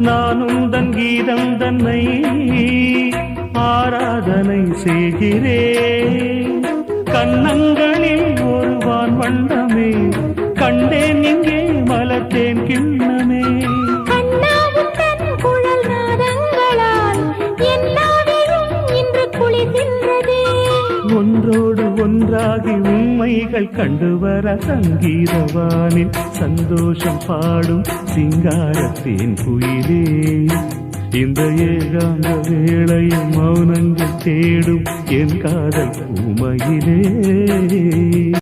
நானும் தன் கீதம் தன்னை ஆராதனை செய்கிறேன் கண்ணங்களில் ஒரு வான் வண்ணமே கண்டேன் இங்கே மலர்த்தேன் கிள்ளி ஒன்றோடு ஒன்றாகி உண்மைகள் கண்டு வர சங்கீதவானில் சந்தோஷம் பாடும் சிங்காரத்தின் குயிலே. இந்த ஏகாந்த வேளையும் மௌனங்கள் தேடும் என் காதல் உமையிலே.